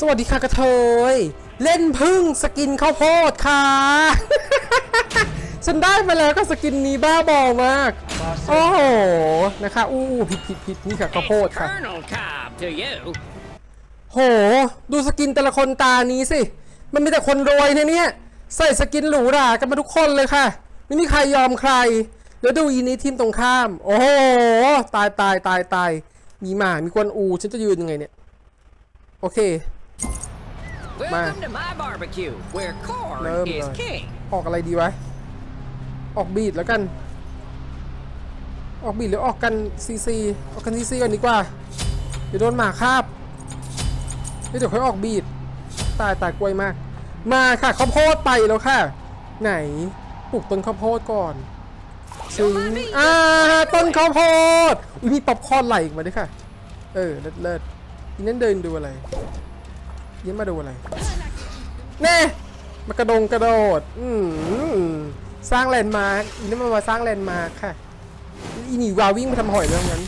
สวัสดีค่ะกระเทย เล่นพึ่งสกินข้าวโพดค่ะ ฉันได้มาแล้วก็สกินนี้บ้าบอมาก โอ้โห นะคะ อู้ผิดผิดผิดนี่ค่ะข้าวโพด It's ค่ะ Colonel Cobb to you. โห ดูสกินแต่ละคนตานี้สิ มันมีแต่คนรวยเนี่ยเนี่ย ใส่สกินหรูหรากันมาทุกคนเลยค่ะ ไม่มีใครยอมใคร แล้วดูอีนี้ทีมตรงข้าม โอ้โห ตายตายตายตายมีหมา มีกวนอู ฉันจะยืนยังไงเนี่ย โอเค Welcome to my barbecue, where corn Love is that. king. ออกอะไรดีวะ ออกบีดแล้วกัน ออกบีดหรือออกกันซีซีออกกันซีซีก่อนดีกว่า เดี๋ยวโดนหมาคาบเฮ้ยเดี๋ยวค่อยออกบีด ตายตายกล้วยมาก มาค่ะข้าวโพดไปแล้วค่ะ ไหนปลูกต้นข้าวโพดก่อนซึ่งอ่าต้นข้าวโพด อุ้ยมีป๊อปคอร์นไหลอีกมาด้วยค่ะ เออ เลิศเลิศอีนั่นเดินดูอะไร ยิ้มมาดูอะไรแน่มากระดงกระโดด อืมสร้างแลนด์มาร์คอีนี่มันมาสร้างแลนด์มาร์คค่ะ อีนี่วาวิ่งมาทำหอยเรื่องนั้น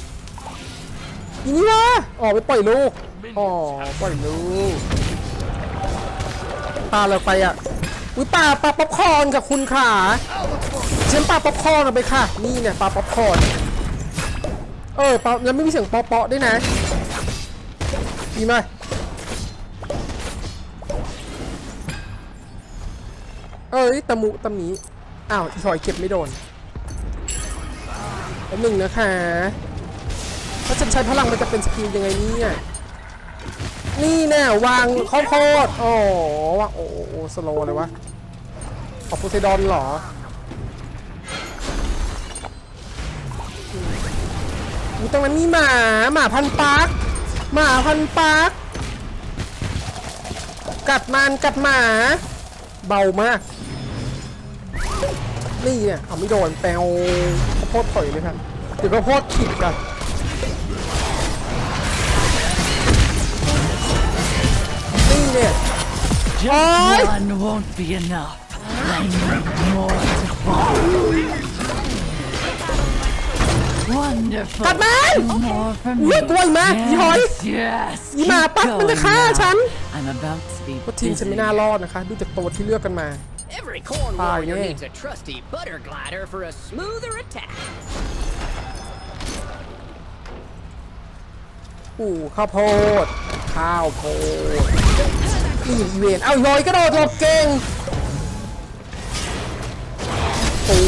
อีนี่วะออกไปปล่อยลูกอ๋อปล่อยลูกปลาเราไปอะอุ้ยปลาปลาป๊อปคอนกับคุณขาเฉันปลาป๊อปคอนเอาไปค่ะ นี่เนี่ยปลาป๊อปคอนเออปลาแล้วไม่มีเสียงเปาะๆด้วยนะดีไหม เอ้ยตะมุตะหมีอ้าวอีหอยเก็บไม่โดนแล้วหนึ่งนะคะถ้าฉันใช้พลังมันจะเป็นสกิลยังไงเนี่ยนี่แน่วางข้าวโพดโอ้วางโอ้โอ้สโลเลยวะขอบโพไซดอนเหรออยู่ตรงนั้นมีหมาหมาพันปักหมาพันปักกัดมันกัดหมา เบามาก นี่เนี่ยเอาไม่โดนแปลวข้าวโพดถอยเลยครับเดี๋ยวข้าวโพดขีดกันนี่เนี่ย Just Oi! one won't be enough. I need more to follow. Wonderful. กัดมัน More from อุ้ย me. กลัวอีกมากอีหอย Yes, yes. อีหมา keep ปั๊กมันจะ going ฆ่า now. ฉัน I'm about to be ว่าทีมฉันไม่ busy. น่ารอดนะคะ ดูจากตัวที่เลือกกันมา Every corn Ah, warrior yeah. needs a trusty butter glider for a smoother attack. ปลูข้าวโพด ข้าวโพดอีเวนเอาหน่อยก็โดดหลบเก่งปู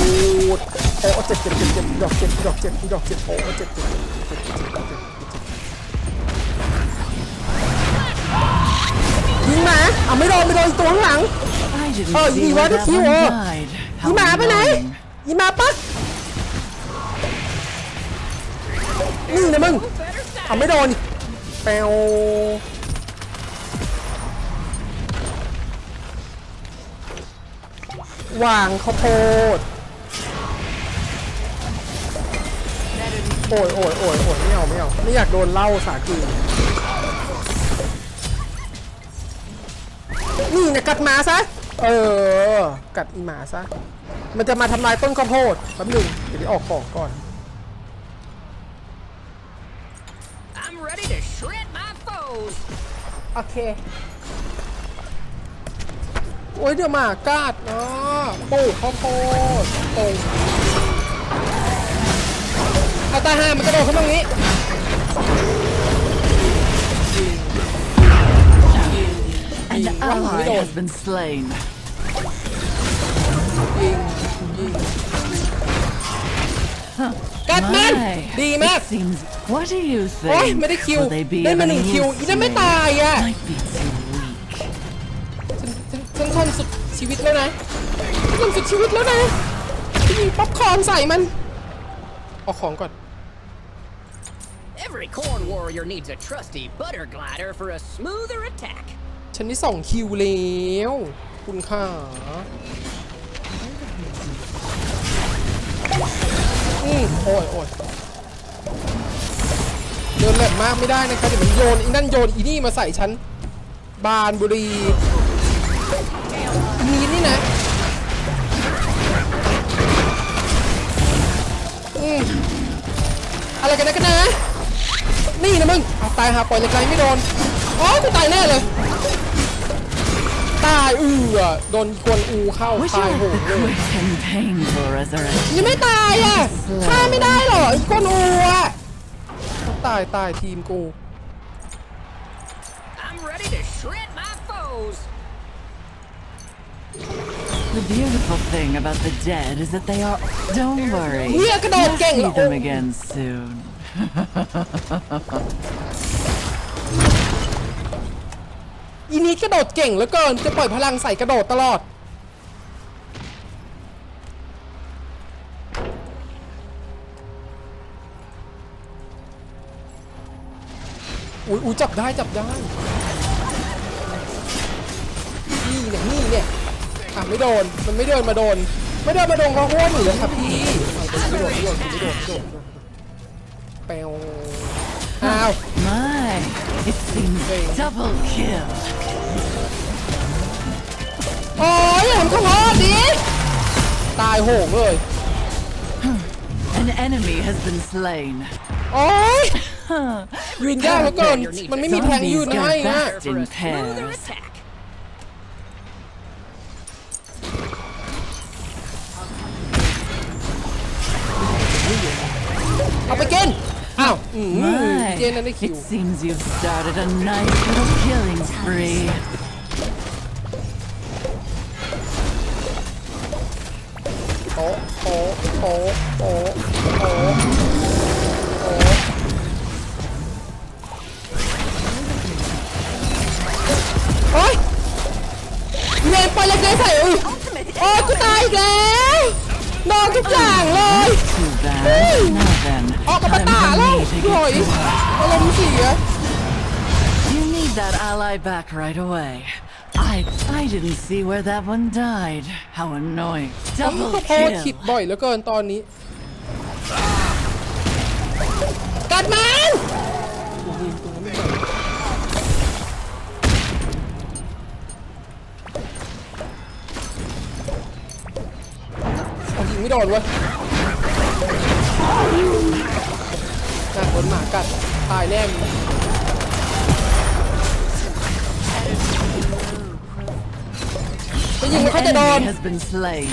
ดโอ้เจ็บเจ็บเจ็บเจ็ดอกเจ็บดอกเจ็บดอกเจ็บโอ้เจ็บเจ็เจ็บเจ็บเจ็บเจ็บเจ็บยิงมาเอาไม่โดนไม่โดนตัวข้างหลัง I didn't Oh, see you where want to that kill one her? died. อี How หมาไปไหน annoying. อีหมาปั๊กนี่นะมึง Better side. เอาไม่โดนอีกแปววางข้าวโพดโอ้ยโอ้ยโอ้ยโอ้ยไม่เอาไม่เอาไม่อยากโดนเหล่าสากีนี่นะกัดหมาซะ เออ กัดอีหมาซะ มันจะมาทำลายต้นข้าวโพดแป๊บหนึงเดี๋ยวนี้ออกของก่อน I'm ready to shred my foes. โอเค โอ้ยเดี๋ยวหมากาดเนาะปลูกข้าวโพดตรงเอาตาห่ามันกระโดดขึ้นตรงนี้ has been slain. ยิงยิงกัดมัน My, ดีมาก It seems. What do you โอ้ย think? ไม่ได้คิว Will they be ได้มา of หนึ่ง any คิว use อี to นั่นไม่ me? ตายอ่ะ Might be too weak. ฉันฉันฉันทนสุดชีวิตแล้วนะฉันทนสุดชีวิตแล้วนะยิงป๊อปคอร์นใส่มัน เอาของก่อน Every corn warrior needs a trusty butter glider for a smoother attack. ฉันได้สองคิวแล้วคุณค่ะอืมโอ้ยโอ้ยเดินแหลมมากไม่ได้นะคะเดี๋ยวมันโยนอีนั่นโยนอีนี่มาใส่ฉัน บานบุรีอีนี่นี่นะอืมอะไรกันนะกันนะ นี่นะมึงเอาตายหาปล่อยไกลไม่โดน อ๋อกูตายแน่เลย ตายอืออะโดนกวนอูเข้า Would you ตาย like โหง the เลย quick and painful resurrection? ยังไม่ตายอ่ะฆ่าไม่ได้เหรอไอ้กวนอูอ่ะตายตายทีมกู I'm ready to shred my foes. The beautiful thing about the dead is that they are. Don't worry. เนี่ยกระโดด You'll เก่ง see เหรอ them again soon. อีนี้กระโดดเก่งเหลือเกิน จะปล่อยพลังใส่กระโดดตลอด อุ้ยอุ้ยจับได้จับได้ นี่เนี่ยนี่เนี่ยอะไม่โดน มันไม่เดินมาโดน ไม่เดินมาโดนก็โคตรหนีเลยครับพี่ไม่โดนไม่โดนไม่โดนไม่โดนไม่โดนแปลวอ้าว it seems Okay. double kill. โอ้ยอย่าทำข้าวโพดดิตายโหงเลย An enemy has been slain. โอ้ยยืนยากเหลือเกิน มันไม่มีแทงยืนให้นะ Zombies go For a In smoother pairs. attack. เอาไปกินอ้าวอืม My, เจนนั่ นได้คิว it seems you've started a nice little killing spree. โอ้โอ้โอ้โอ้โอ้โอ้โอ้ยเนยไปเลยเนยใส่อุ้ยโอ้ยกูตายอีกแล้ว โดนทุกอย่างเลย Too bad. Now then, ออกกับปะ time ตา for แล้ว me to หน่อย get to อารมณ์เสีย You need that ally back right away. I I didn't see where that one died. How annoying. ผม Double ก็โพสต์ขิด kill. บ่อยเหลือเกินตอนนี้ ไม่โดนเวะน่าโดนหมากัด ตายแน่มึงจะยิง An ไม่ค่อยจะโดน enemy has been slain.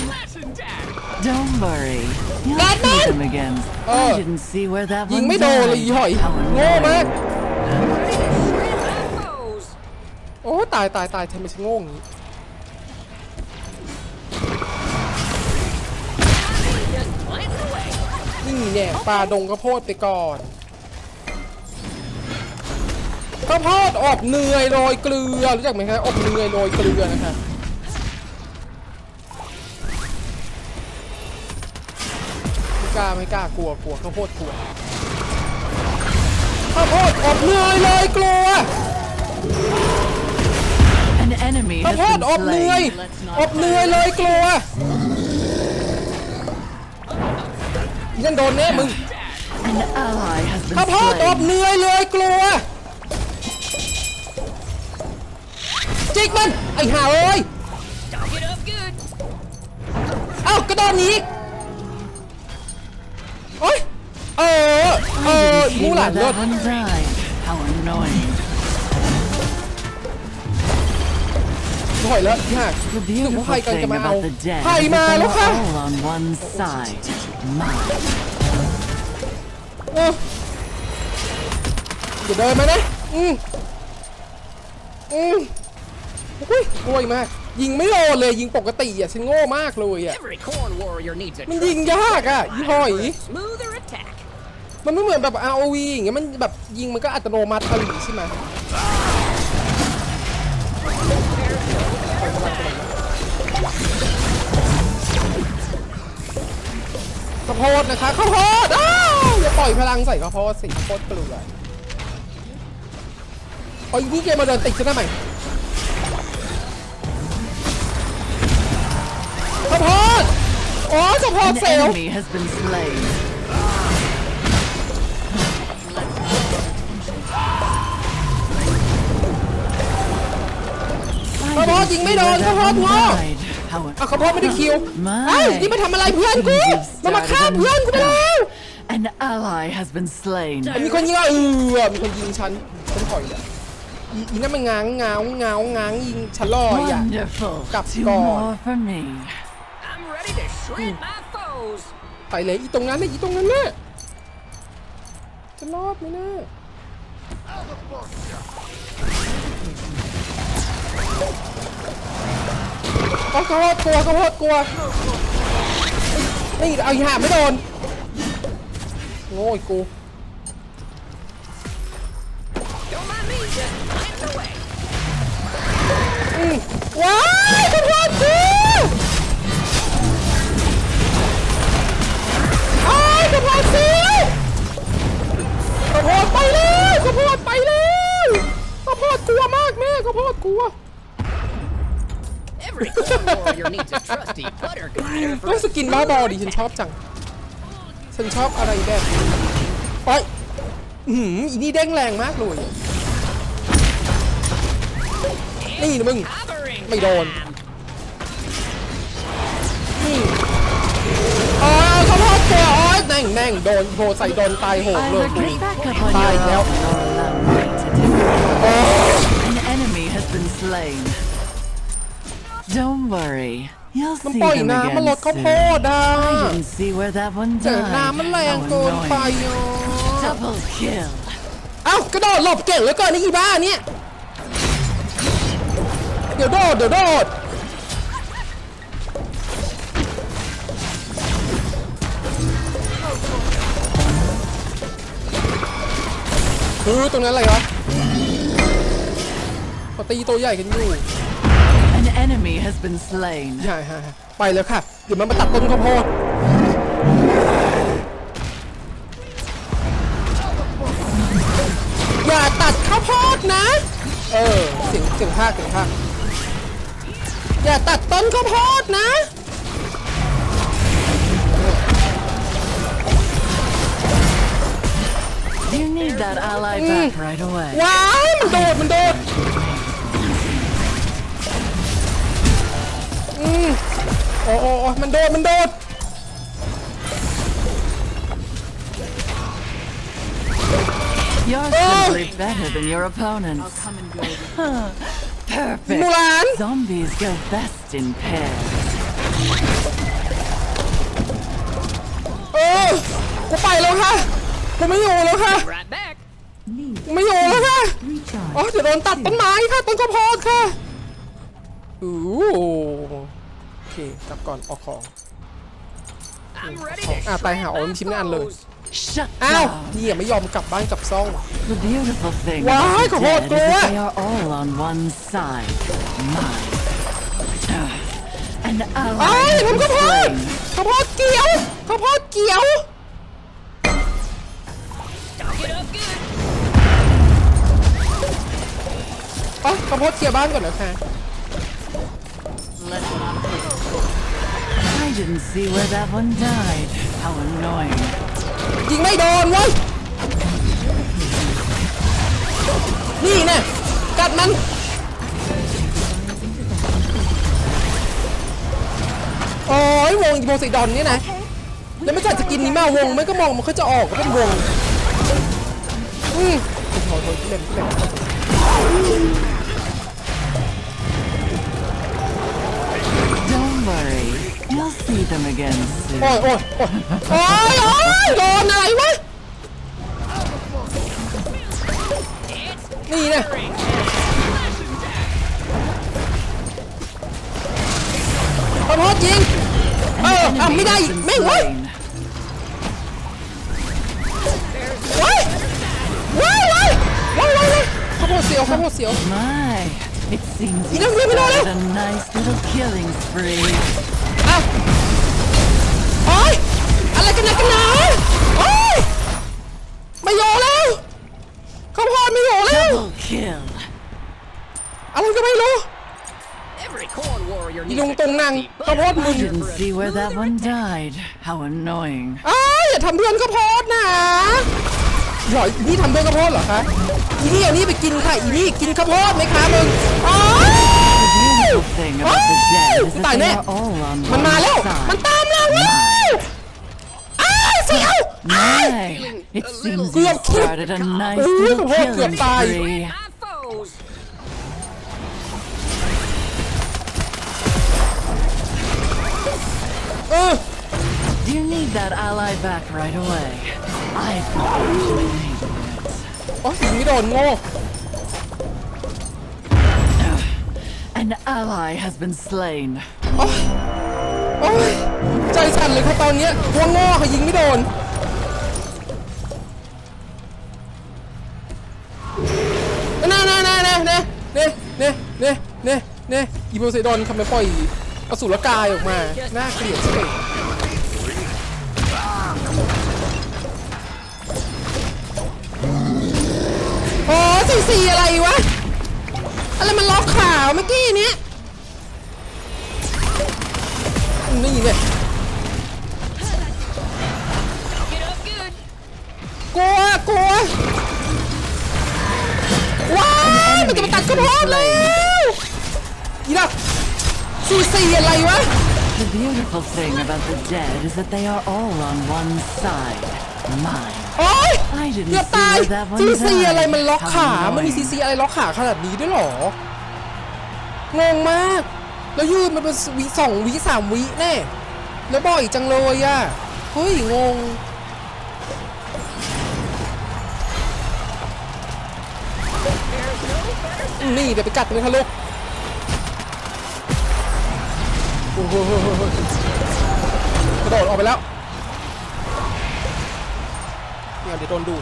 Don't worry. You'll Got see man. them again. Oh. I didn't see where that ยิง one ไม่โดนเลย died. อีหอย How โง่มาก annoying. Shred my foes. โอ้ตายตายตายทำไมฉันโง่อย่างนี้ นี่เนี่ยปลาดงข้าวโพดไปก่อนข้าวโพดอบเนยโรยเกลือรู้จักไหมครับอบเนยโรยเกลือนะคะไม่กล้าไม่กล้ากลัวกลัวข้าวโพดกลัวข้าวโพดอบเนยโรยเกลือ An enemy ข้าว has โพด been อบเนย slain. อบเนยโรยเกลือ ยันโดนแน่มึง An ally has been ข้าวโพดอบ slain. เนยเลยกลัว จิกมัน ไอ้ห่าเอ้ย Dog it up good. เอ้ากระโดดหนีอีกโอ้ยเออ เออ I didn't มู see หลา where นเลิศ that one died. How annoying. ถอยแล้วที่ห่า The รู้สึกว่าใคร beautiful กัน thing จะมาเอา about the dead ใคร is มา that แล้ว they ค่ะ are all on one side. Mine. เอออย่าเดินมานะ อืมอืมอุ้ยโง่มาก ยิงไม่โดนเลยยิงปกติอะฉันโง่มากเลยอะ Every corn warrior needs a มันยิงยากอะอีหอย smoother attack. มันไม่เหมือนแบบ ROV อย่างเงี้ยมันแบบยิงมันก็อัตโนมัติผลิตใช่ไหม ข้าวโพดนะคะข้าวโพดอ้าวอย่าปล่อยพลังใส่ข้าวโพดสิข้าวโพดเปลือยพออีนี่เกมมาเดินติดฉันทำไมข้าวโพดอ๋อข้าวโพด An เซลล enemy has been slain. ข้าวโพดยิงไม่โดนข้าวโพดโง่ died. How เอาข้าวโพดไม่ได้คิวไม่เอ้ยนี่มาทำอะไรเพื่อนกูมันมาฆ่าเพื่อนกูไปแล้ว An ally has been slain. มีคนยิงอะเออมีคนยิงฉันฉันถอยอะอีอีนั่นมันง้างง้างง้างง้างยิงฉันลอยอะ Wonderful. Cặp Two cò. more for me. I'm ready to shred my foes. ไปเลยอีตรงนั้นเลยอีตรงนั้นแน่จะรอดไหมนะ กระโพดกลัวกระโพดกลัวนี่เอาอีห่าไม่โดนโง่อ้กู Don't mind me, just light the way. อืมว้ายกระโพดกูอ้ายกระโพดสิกระโพดไปเลยกระโพดไปเลยกระโพดกลัวมาก แม่กระโพดกลัว Every corn warrior needs a trusty butter glider เฮ้ย for สกินบ้าบอดิฉันชอบจัง ฉันชอบอะไรแบบนี้ไปอื้อหืมอีนี่เด้งแรงมากเลย นี่นะมึง covering ไม่โดน time. นี่อ๋อเขาพอดตัวอ๋อแม่งแม่งโดนโผใส่โดนตายโหง I เลย will กู get back up on Bye, your Del. own or allow slain. Don't worry. You'll มัน see ปล่อย them น้ำมัน again ลดข้าวโพ soon. ดอะ I didn't see where that one แต่ died. น้ำมันแรง How เกินไป annoying. อะ Double kill. เอ้ากระโดดหลบเก่งเหลือเกินนี่อีบ้าเนี่ย เดี๋ยวโดดเดี๋ยวโดดเออตรงนั้นอะไรวะ ปตีตัวใหญ่กันอยู่ An enemy has been slain. ใช่ฮะไปแล้วค่ะ เดี๋ยวมันมาตัดต้นข้าวโพดอย่าตัดข้าวโพดนะ เออเสียงเสียงภาคเสียงภาคอย่าตัดต้นข้าวโพดนะ You need that ally back right away. ว้ายมันโดดมันโดด อืมโอ้โอ้โอ้มันโดด มันโดด You're Oh! simply better than your opponents. I'll come and go. มู Perfect. หลาน Zombies go best in pairs. เออกูไปแล้วค่ะ กูไม่อยู่แล้วค่ะ Right back. กูไม่อยู่แล้วค่ะอ๋อเดี๋ยวโดนตัดต้นไม้ค่ะ ต้นข้าวโพดค่ะอู้โอ เคกลับก่อนออกของ I'm ready to À, tay shred hảo, my em chim nó ăn rồi. foes. Shut อ้าว down. นี่ยังไม่ยอมกลับบ้านกลับซ่อง The beautiful thing Why, about the come on, dead is go that on. they are all on one side. Mine. Ah, An ไอ้ ally ย has ทำ been ข้าวโพด slain. ข้าวโพดเกี๊ยวข้าวโพดเกี๊ยว Stock it up good. อ๋อข้าวโพดเกี๊ยวบ้านก่อนนะคะ didn't see where that one died. How annoying. ยิงไม่โดนเว้ย นี่น่กัดมัน โอ้ยวงอีโพไซดอนเนี่ยนะ แล้วไม่จัดจะกินนี้มาวงไม่ก็มองมันก็จะออกก็เป็นวง อืมโอ้โหเล่นเล่น You'll see them again soon. โอ้ยโอ้ยโอ้ยโอ้ยโอ้ยโดนอะไรวะ นี่นะขอโทษยิง เออ An อ่ะ enemy ไม่ได้อี has ก been แม่งเว้ย slain. เว้ยเว้ยเว้ยเว้ยเว้ยเว้ยข้าวโพดเสียวข้าวโพดเสียว My, it seems you Mira, mira, mira, started a nice little killing spree. ไรกันนะกันหนาโอ้ยไม่อยู่แล้วข้าวโพดไม่อยู่แล้ว Double kill. อะไรก็ไม่รู้ Every corn warrior อี needs ลุง a ตรงนัง trusty ข้าวโพ butter ดมึน I didn't see where that one died. How annoying. อ้าวอย่าทำเพื่อนข้าวโพดนะหรออีนี่ทำเพื่อนข้าวโพดเหรอคะอีนี่เอานี่ไปกินค่ะอีนี่กินข้าวโพดไหมคะมึงอ้าว The beautiful thing about the dead is that Tại they nè. are all on มัน one มาแล้ว มัน side. ตามเราแล้ว อ้าวเสียว My, it seems you Cướp, cướp. started a nice Ui, little khổ, cướp killing tài. spree. My foes. goes. เออ You need that ally back right away. I thought you should hate it. โอ้ยยิงไม่โดนโง่ An ally has been slain. โอ้ย โอ้ยใจสั่นเลยค่ะตอนเนี้ยหัวโง่ค่ะยิงไม่โดน น่าน่าน่าน่าเน่เน่เน่เน่เน่เน่อีโพไซดอนทำไมปล่อยอสูรกายออกมา น่าเกลียดใช่ไหมโอ้สีสีอะไรวะ อะไรมันล็อกขาวเมื่อกี้เนี้ย นี่เนี่ย Get up good. กลัวกลัวว้ายมันจะมาตัดกระเพาะแล้วอีดอกซีซีอะไรวะ The beautiful thing about the dead is that they are all on one side. Mine. โอ๊ย I didn't เกือบตาย see where that one ซีซีอะไร died. มันล็อกขา How มันมี annoying. ซีซีอะไรล็อกขาขนาดนี้ด้วยเหรอ งงมาก แล้วยืนมันเป็นวิสองวิสามวิแน่ แล้วบ่อยจังเลยอะ เฮ้ย งง นี่เดี๋ยวไปกัดมันค่ะลูกโอ้โหกระโดดออกไปแล้วเนี่ยเดี๋ยวโดนดู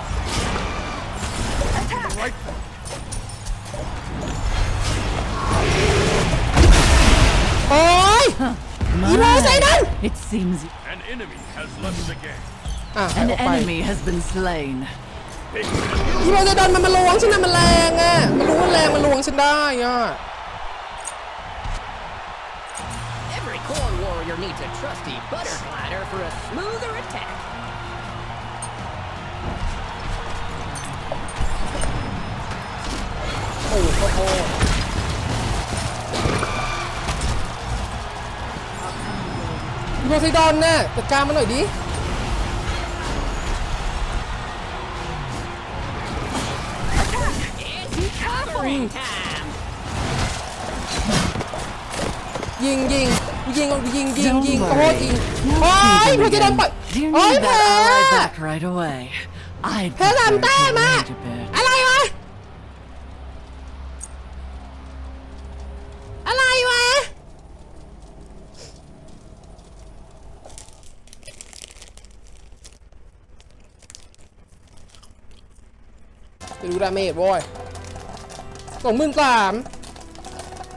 โอ้ย Mine. Poseidon! It seems An enemy has left the game. อ่ะ an ออกไป enemy has been slain. อีโมเดดอนมันมาลวงฉันนะมันแรงอ่ะ มันรู้ว่าแรงมันลวงฉันได้อ่ะ Every core warrior needs a trusty butter glider for a smoother attack. โอ้โห โทษอีโมไซดอนน่ะจัดการมันหน่อยดิ It's covering time. ยิงยิงยิงยิงยิง Don't ยิง worry. ขอโทษยิง You'll โอ้ย see โม them เดดอน again. ปล่อย Do you โอ้ย need แพ้ that ally back right away? I'd แพ้ prefer ทำแต้ม to อะ wait a bit. อะไรวะ อะไรวะ ไปดู ดาเมจโว้ยสองหมื่นสาม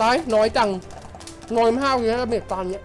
ตายน้อยจังน้อยมากเลยนะดาเมจตอนเนี้ย